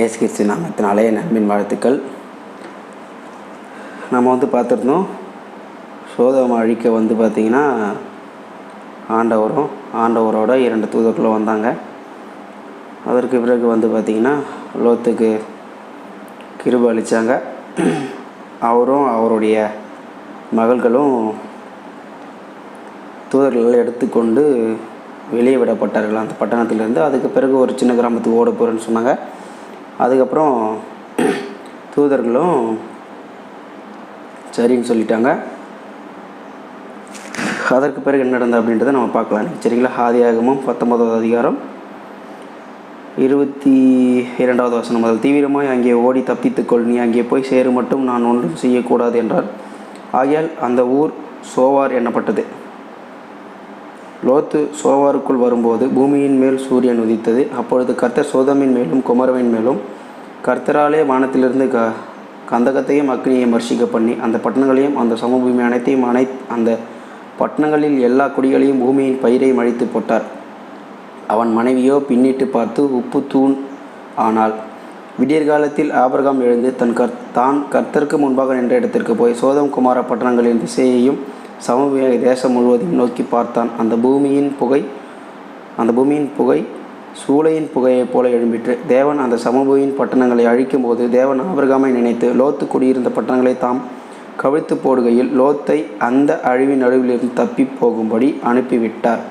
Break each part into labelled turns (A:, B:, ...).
A: ஏசு கிறிஸ்து நாமத்தினாலே நண்பின் வாழ்த்துக்கள். நம்ம வந்து பார்த்துருந்தோம் சோதம் அழிக்க வந்து பார்த்திங்கன்னா ஆண்டவரும் ஆண்டவரோட இரண்டு தூதர்களும் வந்தாங்க. அதற்கு பிறகு வந்து பார்த்திங்கன்னா லோத்துக்கு கிருப அளித்தாங்க அவரும் அவருடைய மகள்களும் தூதர்கள் எடுத்துக்கொண்டு வெளியே விடப்பட்டார்கள். அந்த பட்டணத்திலேருந்து அதுக்கு பிறகு ஒரு சின்ன கிராமத்துக்கு ஓட போகிறேன்னு சொன்னாங்க. அதுக்கப்புறம் தூதர்களும் சரின்னு சொல்லிட்டாங்க. அதற்கு பிறகு என்ன நடந்தது அப்படின்றத நம்ம பார்க்கலாம். சரிங்களா? ஆதியாகமும் பத்தொன்பதாவது அதிகாரம் இருபத்தி இரண்டாவது வசனம் முதல். தீவிரமாய் அங்கே ஓடி தப்பித்துக்கொள் நீ அங்கே போய் சேரு மட்டும் நான் ஒன்றும் செய்யக்கூடாது என்றார். ஆகையால் அந்த ஊர் சோவார் எண்ணப்பட்டது லோத்து சோவாருக்குள் வரும்போது பூமியின் மேல் சூரியன் உதித்தது. அப்பொழுது கர்த்தர் சோதமின் மேலும் குமரவின் மேலும் கர்த்தராலே வானத்திலிருந்து க கந்தகத்தையும் அக்னியையும் வர்ஷிக்க பண்ணி அந்த பட்டணங்களையும் அந்த சமபூமி அனைத்தையும் அனை அந்த பட்டணங்களில் எல்லா குடிகளையும் பூமியின் பயிரையும் அழித்து போட்டார். அவன் மனைவியோ பின்னிட்டு பார்த்து உப்பு தூண் ஆனால் விடியற்காலத்தில் ஆபரகாம் எழுந்து தன் கர் தான் கர்த்தருக்கு முன்பாக நின்ற இடத்திற்கு போய் சோதம் குமார பட்டணங்களின் திசையையும் சமூக தேசம் முழுவதையும் நோக்கி பார்த்தான். அந்த பூமியின் புகை அந்த பூமியின் புகை சூளையின் புகையைப் போல எழும்பிற்று. தேவன் அந்த சமபூமியின் பட்டணங்களை அழிக்கும்போது தேவன் ஆபிரகாமை நினைத்து லோத்து குடியிருந்த பட்டணங்களை தாம் கவிழ்த்து போடுகையில் லோத்தை அந்த அழிவின் நடுவிலிருந்து தப்பி போகும்படி அனுப்பிவிட்டார்.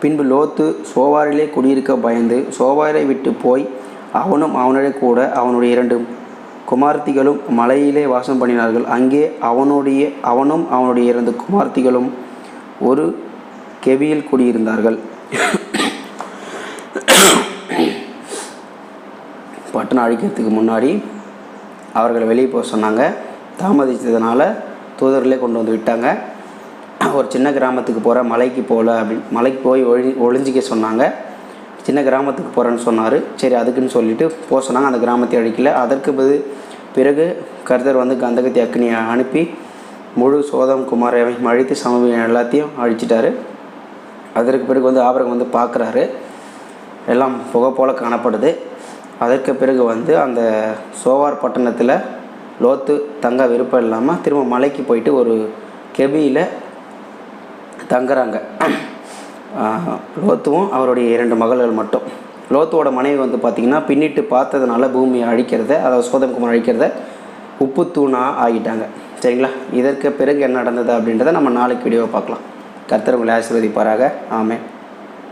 A: பின்பு லோத்து சோவாரிலே குடியிருக்க பயந்து சோவாரை விட்டு போய் அவனும் அவனுடைய கூட அவனுடைய இரண்டு குமார்த்திகளும் மலையிலே வாசம் பண்ணினார்கள். அங்கே அவனுடைய அவனும் அவனுடைய இரண்டு குமார்த்திகளும் ஒரு கெபியில் குடியிருந்தார்கள். பட்டணம் அழிக்கிறதுக்கு முன்னாடி அவர்களை வெளியே போக சொன்னாங்க. தாமதித்ததுனால தூதர்களே கொண்டு வந்து விட்டாங்க. ஒரு சின்ன கிராமத்துக்கு போகிற மலைக்கு போகல அப்படின்னு மலைக்கு போய் ஒழி ஒளிஞ்சிக்க சொன்னாங்க. சின்ன கிராமத்துக்கு போகிறேன்னு சொன்னார். சரி அதுக்குன்னு சொல்லிட்டு போக சொன்னாங்க. அந்த கிராமத்தை அழிக்கல. அதற்கு பிறகு பிறகு கர்த்தர் வந்து கந்தகத்தை அக்னியை அனுப்பி முழு சோதம் குமாரை அழித்து சமூகம் எல்லாத்தையும் அழிச்சிட்டாரு. அதற்கு பிறகு வந்து ஆபரகம் வந்து பார்க்குறாரு. எல்லாம் புகை போல் காணப்படுது. அதற்கு பிறகு வந்து அந்த சோவார் பட்டணத்தில் லோத்து தங்க விருப்பம் இல்லாமல் திரும்ப மலைக்கு போயிட்டு ஒரு கெபியில் தங்குறாங்க. லோத்துவும் அவருடைய இரண்டு மகள்கள் மட்டும். லோத்துவோட மனைவி வந்து பார்த்திங்கன்னா பின்னிட்டு பார்த்ததுனால பூமியை அழிக்கிறத அதாவது சோதம் அழிக்கிறத உப்பு தூணாக ஆகிட்டாங்க. சரிங்களா? இதற்கு பிறகு என்ன நடந்தது அப்படின்றத நம்ம நாளைக்கு வீடியோவை பார்க்கலாம். கர்த்தர் உங்களை ஆசீர்வதிப்பாராக. ஆமே